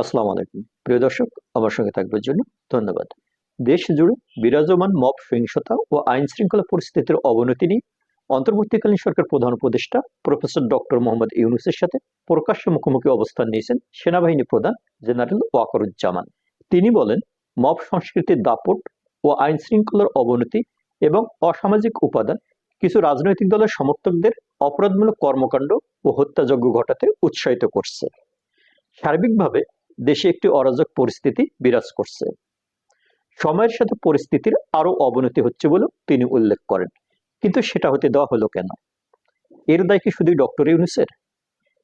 আসসালামু আলাইকুম। প্রিয় দর্শক, আমার সঙ্গে থাকবার জন্য ধন্যবাদ। দেশ জুড়ে বিরাজমান মব সহিংসতা ও আইন শৃঙ্খলা পরিস্থিতির অবনতি নিয়ে অন্তর্বর্তীকালীন সরকার প্রধান উপদেষ্টা প্রফেসর ডক্টর মোহাম্মদ ইউনুসের সাথে প্রকাশ্য মুখোমুখি অবস্থান নিয়েছেন সেনাবাহিনী প্রধান জেনারেল ওয়াকারুজ্জামান। তিনি বলেন, মব সংস্কৃতির দাপট ও আইন শৃঙ্খলার অবনতি এবং অসামাজিক উপাদান কিছু রাজনৈতিক দলের সমর্থকদের অপরাধমূলক কর্মকাণ্ড ও হত্যাযজ্ঞ ঘটাতে উৎসাহিত করছে। সার্বিকভাবে দেশে একটি অরাজক পরিস্থিতি বিরাজ করছে। সময়ের সাথে পরিস্থিতির আরও অবনতি হচ্ছে বলেও তিনি উল্লেখ করেন। কিন্তু সেটা হতে দেওয়া হলো কেন? এর দায় কি শুধু ডক্টর ইউনুসের?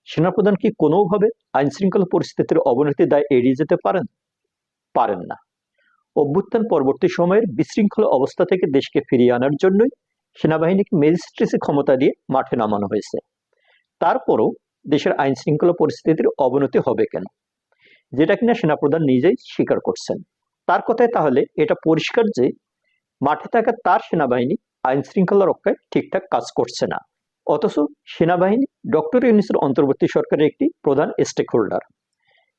সেনাপ্রধান কি কোনোভাবে আইন শৃঙ্খলা পরিস্থিতির অবনতির দায় এড়িয়ে যেতে পারেন? পারেন না। অভ্যুত্থান পরবর্তী সময়ের বিশৃঙ্খলা অবস্থা থেকে দেশকে ফিরিয়ে আনার জন্যই সেনাবাহিনীকে ম্যাজিস্ট্রেসি ক্ষমতা দিয়ে মাঠে নামানো হয়েছে। তারপরও দেশের আইন শৃঙ্খলা পরিস্থিতির অবনতি হবে কেন? যেটা কিনা সেনাপ্রধান নিজেই স্বীকার করছেন। তার কথায় তাহলে এটা পরিষ্কার যে মাঠে থাকা তার সেনাবাহিনী আইন শৃঙ্খলা রক্ষায় ঠিকঠাক কাজ করছে না। অথচ সেনাবাহিনী ডক্টর ইউনিসের অন্তর্বর্তী সরকারের একটি প্রধান স্টেক হোল্ডার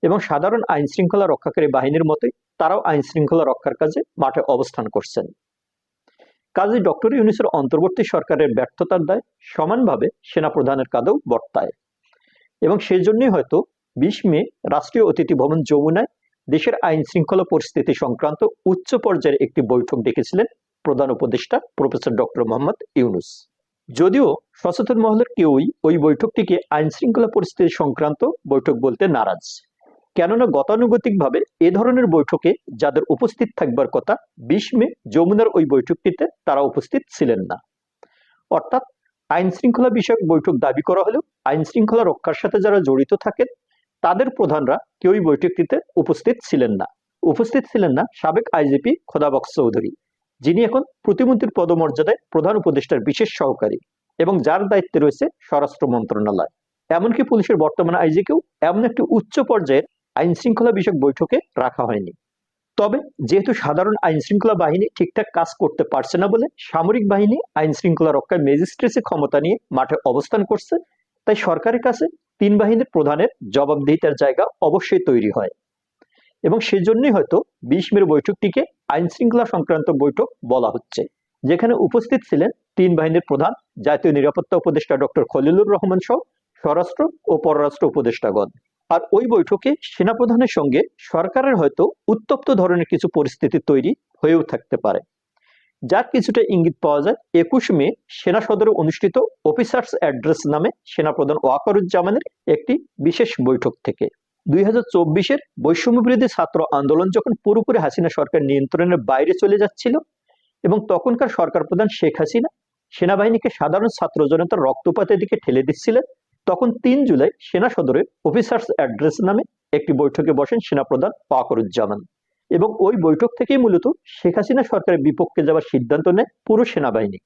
এবং সাধারণ আইন শৃঙ্খলা রক্ষাকারী বাহিনীর মতোই তারাও আইন শৃঙ্খলা রক্ষার কাজে মাঠে অবস্থান করছেন। কাজে ডক্টর ইউনিসের অন্তর্বর্তী সরকারের ব্যর্থতার দায় সমানভাবে সেনাপ্রধানের কাঁধেও বর্তায় এবং সেই জন্যই হয়তো বিশ মে রাষ্ট্রীয় অতিথি ভবন যমুনায় দেশের আইন শৃঙ্খলা পরিস্থিতি সংক্রান্ত উচ্চ পর্যায়ের একটি বৈঠক ডেকেছিলেন প্রধান উপদেষ্টা প্রফেসর ডক্টর মোহাম্মদ ইউনুস। যদিও সচেতন মহলের কেউই ওই বৈঠকটিকে আইন শৃঙ্খলা পরিস্থিতি সংক্রান্ত বৈঠক বলতে নারাজ। কেননা গতানুগতিকভাবে এ ধরনের বৈঠকে যাদের উপস্থিত থাকবার কথা, বিশ মে যমুনার ওই বৈঠকটিতে তারা উপস্থিত ছিলেন না। অর্থাৎ আইন শৃঙ্খলা বিষয়ক বৈঠক দাবি করা হলেও আইন শৃঙ্খলা রক্ষার সাথে যারা জড়িত থাকেন তাদের প্রধানরা কেউই বৈঠকটিতে উপস্থিত ছিলেন না। উপস্থিত ছিলেন না সাবেক আইজিপি খোদাবক্স চৌধুরী, যিনি এখন প্রতিমন্ত্রীর পদমর্যাদায় প্রধান উপদেষ্টার বিশেষ সহকারী এবং যার দায়িত্বে রয়েছে স্বরাষ্ট্র মন্ত্রণালয়। এমনকি পুলিশের বর্তমান আইজিকেও এমন একটি উচ্চ পর্যায়ের আইন শৃঙ্খলা বিষয়ক বৈঠকে রাখা হয়নি। তবে যেহেতু সাধারণ আইন শৃঙ্খলা বাহিনী ঠিকঠাক কাজ করতে পারছে না বলে সামরিক বাহিনী আইন শৃঙ্খলা রক্ষায় ম্যাজিস্ট্রেসি ক্ষমতা নিয়ে মাঠে অবস্থান করছে, তাই সরকারের কাছে তিন বাহিনীর প্রধানের জবাবদিহিতার জায়গা অবশ্যই তৈরি হয়। এবং সেজন্যই হয়তো বিশ মের বৈঠকটিকে আইন শৃঙ্খলা সংক্রান্ত বৈঠক বলা হচ্ছে। যেখানে উপস্থিত ছিলেন তিন বাহিনীর প্রধান, জাতীয় নিরাপত্তা উপদেষ্টা ডক্টর খলিলুর রহমান সহ স্বরাষ্ট্র ও পররাষ্ট্র উপদেষ্টাগণ। আর ওই বৈঠকে সেনাপ্রধানের সঙ্গে সরকারের হয়তো উত্তপ্ত ধরনের কিছু পরিস্থিতি তৈরি হয়েও থাকতে পারে। যার কিছুটা ইঙ্গিত পাওয়া যায়, একুশ মে সেনা সদরে অনুষ্ঠিত অফিসার্স অ্যাড্রেস নামে সেনাপ্রধান ওয়াকারুজ্জামানের একটি বিশেষ বৈঠক থেকে। দুই হাজার চব্বিশের বৈষম্য বিরোধী ছাত্র আন্দোলন যখন পুরোপুরি হাসিনা সরকার নিয়ন্ত্রণের বাইরে চলে যাচ্ছিল এবং তখনকার সরকার প্রধান শেখ হাসিনা সেনাবাহিনীকে সাধারণ ছাত্র জনতার রক্তপাতের দিকে ঠেলে দিচ্ছিলেন, তখন তিন জুলাই সেনা সদরে অফিসার্স অ্যাড্রেস নামে একটি বৈঠকে বসেন সেনাপ্রধান ওয়াকরুজ্জামান। এবং ওই বৈঠক থেকেই মূলত শেখ হাসিনা সরকারের বিপক্ষে যাওয়ার সিদ্ধান্ত নেয় পুরো সেনাবাহিনী।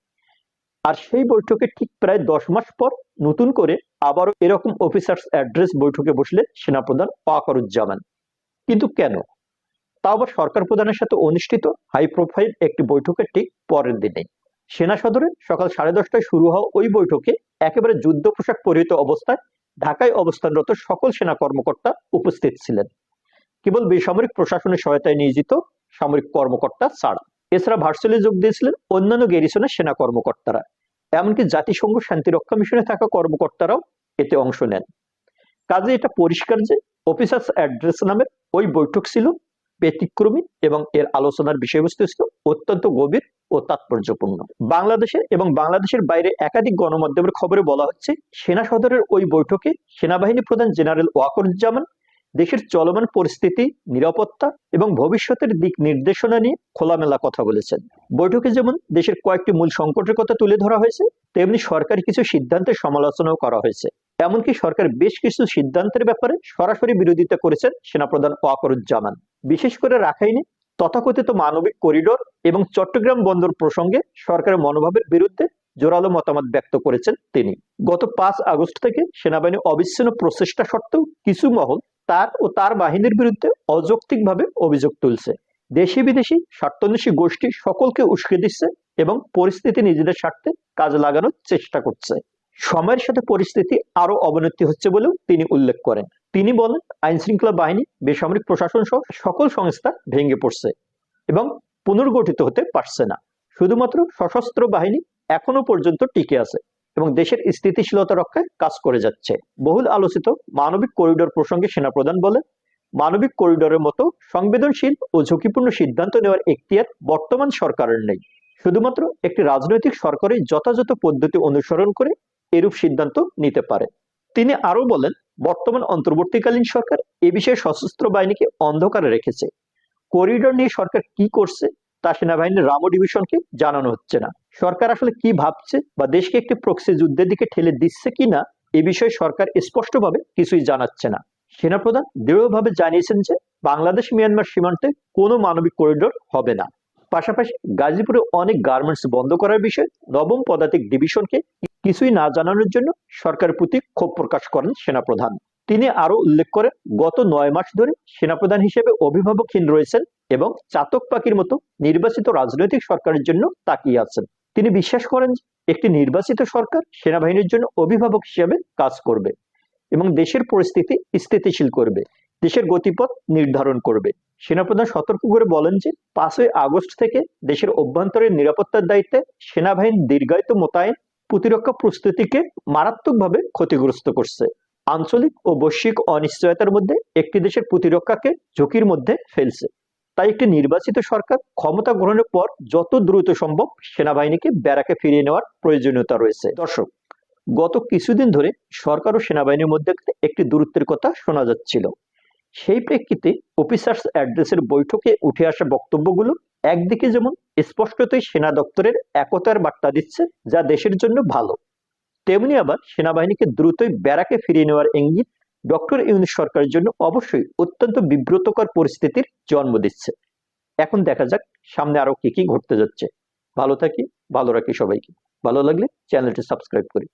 আর সেই বৈঠকে ঠিক প্রায় দশ মাস পর নতুন করে আবারও এরকম অফিসার্স অ্যাড্রেস বৈঠকে বসলে সেনাপ্রধান ওয়াকরুজ্জামান। কিন্তু কেন? তা আবার সরকার প্রধানের সাথে অনুষ্ঠিত হাই প্রোফাইল একটি বৈঠকের ঠিক পরের দিনে। সেনা সদরে সকাল সাড়ে দশটায় শুরু হওয়া ওই বৈঠকে একেবারে যুদ্ধ পোশাক পরিহিত অবস্থায় ঢাকায় অবস্থানরত সকল সেনা কর্মকর্তা উপস্থিত ছিলেন। কেবল বেসামরিক প্রশাসনের সহায়তায় নিয়োজিত সামরিক কর্মকর্তা ছাড়া। এছাড়া ভার্চুয়ালি যোগ দিয়েছিলেন অন্যান্য গেরিসনের সেনা কর্মকর্তারা। এমনকি জাতিসংঘ শান্তিরক্ষা মিশনে থাকা কর্মকর্তারাও এতে অংশ নেন। কাজে এটা পরিষ্কার যে অফিসার্স অ্যাড্রেস নামের ওই বৈঠক ছিল, ব্যতিক্রমী এবং এর আলোচনার বিষয়বস্তু ছিল অত্যন্ত গভীর ও তাৎপর্যপূর্ণ। বাংলাদেশের এবং বাংলাদেশের বাইরে একাধিক গণমাধ্যমের খবরে বলা হচ্ছে, সেনা সদরের ওই বৈঠকে সেনাবাহিনী প্রধান জেনারেল ওয়াকরুজ্জামান দেশের চলমান পরিস্থিতি, নিরাপত্তা এবং ভবিষ্যতের দিক নির্দেশনা নিয়ে খোলামেলা কথা বলেছেন। বৈঠকে যেমন দেশের কয়েকটি মূল সংকটের কথা তুলে ধরা হয়েছে, তেমনি সরকারি কিছু সিদ্ধান্তের সমালোচনাও করা হয়েছে। এমনকি সরকার বেশ কিছু সিদ্ধান্তের ব্যাপারে সরাসরি বিরোধিতা করেছেন সেনাপ্রধান ওয়াকরুজ্জামান। বিশেষ করে রাখাইনে তথাকথিত মানবিক করিডোর এবং চট্টগ্রাম বন্দর প্রসঙ্গে সরকারের মনোভাবের বিরুদ্ধে জোরালো মতামত ব্যক্ত করেছেন তিনি। গত পাঁচ আগস্ট থেকে সেনাবাহিনী অবিচ্ছিন্ন প্রচেষ্টা সত্ত্বেও কিছু মহল তার ও তার বাহিনীর বিরুদ্ধে অযৌক্তিকভাবে অভিযোগ তুলছে। দেশি বিদেশি স্বার্থন্বেষী গোষ্ঠী সকলকে উস্কে দিচ্ছে এবং পরিস্থিতি নিজেদের স্বার্থে কাজে লাগানোর চেষ্টা করছে। সময়ের সাথে পরিস্থিতি আরও অবনতি হচ্ছে বলেও তিনি উল্লেখ করেন। তিনি বলেন আইন শৃঙ্খলা বাহিনী, বেসামরিক প্রশাসন সহ সকল সংস্থা ভেঙে পড়ছে এবং পুনর্গঠিত হতে পারছে না। শুধুমাত্র সশস্ত্র বাহিনী এখনও পর্যন্ত টিকে আছে। এবং দেশের স্থিতিশীলতা রক্ষায় কাজ করে যাচ্ছে। বহুল আলোচিত মানবিক করিডোর প্রসঙ্গে সেনাপ্রধান বলেন, মানবিক করিডোরের মতো সংবেদনশীল ও ঝুঁকিপূর্ণ সিদ্ধান্ত নেওয়ার এখতিয়ার বর্তমান সরকারের নেই। শুধুমাত্র একটি রাজনৈতিক সরকারই যথাযথ পদ্ধতি অনুসরণ করে এরূপ সিদ্ধান্ত নিতে পারে। তিনি আরও বলেন, বর্তমান অন্তর্বর্তীকালীন সরকার এ বিষয়ে সশস্ত্র বাহিনীকে অন্ধকারে রেখেছে। করিডোর নিয়ে সরকার কি করছে তা সেনাবাহিনীর রামো ডিভিশনকে জানানো হচ্ছে না। সরকার আসলে কি ভাবছে বা দেশকে একটি প্রক্সি যুদ্ধের দিকে ঠেলে দিচ্ছে কিনা এ বিষয়ে সরকার স্পষ্টভাবে কিছুই জানাচ্ছে না। সেনাপ্রধান দৃঢ়ভাবে জানিয়েছেন যে, বাংলাদেশ মিয়ানমার সীমান্তে কোনো মানবিক করিডোর হবে না। পাশাপাশি গাজীপুরে অনেক গার্মেন্টস বন্ধ করার বিষয়ে নবম পদাতিক ডিভিশনকে কিছুই না জানানোর জন্য সরকারের প্রতি ক্ষোভ প্রকাশ করেন সেনাপ্রধান। তিনি আরও উল্লেখ করেন, গত নয় মাস ধরে সেনাপ্রধান হিসেবে অভিভাবকহীন রয়েছেন এবং চাতক পাখির মতো নির্বাচিত রাজনৈতিক সরকারের জন্য তাকিয়ে আছেন। তিনি বিশ্বাস করেন একটি নির্বাচিত সরকার সেনাবাহিনীর জন্য অভিভাবক হিসেবে কাজ করবে এবং দেশের পরিস্থিতি স্থিতিশীল করবে, দেশের গতিপথ নির্ধারণ করবে। সেনাপ্রধান সতর্ক করে বলেন যে পাঁচই আগস্ট থেকে দেশের অভ্যন্তরীণ নিরাপত্তার দায়িত্বে সেনাবাহিনী দীর্ঘায়িত মোতায়েন প্রতিরক্ষা প্রস্তুতিকে মারাত্মকভাবে ক্ষতিগ্রস্ত করছে। আঞ্চলিক ও বৈশ্বিক অনিশ্চয়তার মধ্যে একটি দেশের প্রতিরক্ষাকে ঝুঁকির মধ্যে ফেলছে। তাই একটি নির্বাচিত সরকার ক্ষমতা গ্রহণের পর যত দ্রুত সম্ভব সেনাবাহিনীকে ব্যারাকে ফিরিয়ে নেওয়ার প্রয়োজনীয়তা রয়েছে। দর্শক, গত কিছুদিন ধরে সরকার ও সেনাবাহিনীর মধ্যে একটি দূরত্বের কথা শোনা যাচ্ছিল। সেই প্রেক্ষিতে অফিসার্স অ্যাড্রেসের বৈঠকে উঠে আসা বক্তব্যগুলো একদিকে যেমন স্পষ্টতই সেনা দপ্তরের একতার বার্তা দিচ্ছে যা দেশের জন্য ভালো, তেমনি আবার সেনাবাহিনীকে দ্রুতই ব্যারাকে ফিরিয়ে নেওয়ার ইঙ্গিত ডক্টর ইউনুস সরকারের জন্য অবশ্যই অত্যন্ত বিব্রতকর পরিস্থিতির জন্ম দিচ্ছে। এখন দেখা যাক সামনে আরও কি কি ঘটতে যাচ্ছে। ভালো থাকি, ভালো রাখি সবাইকে। ভালো লাগলে চ্যানেলটি সাবস্ক্রাইব করি।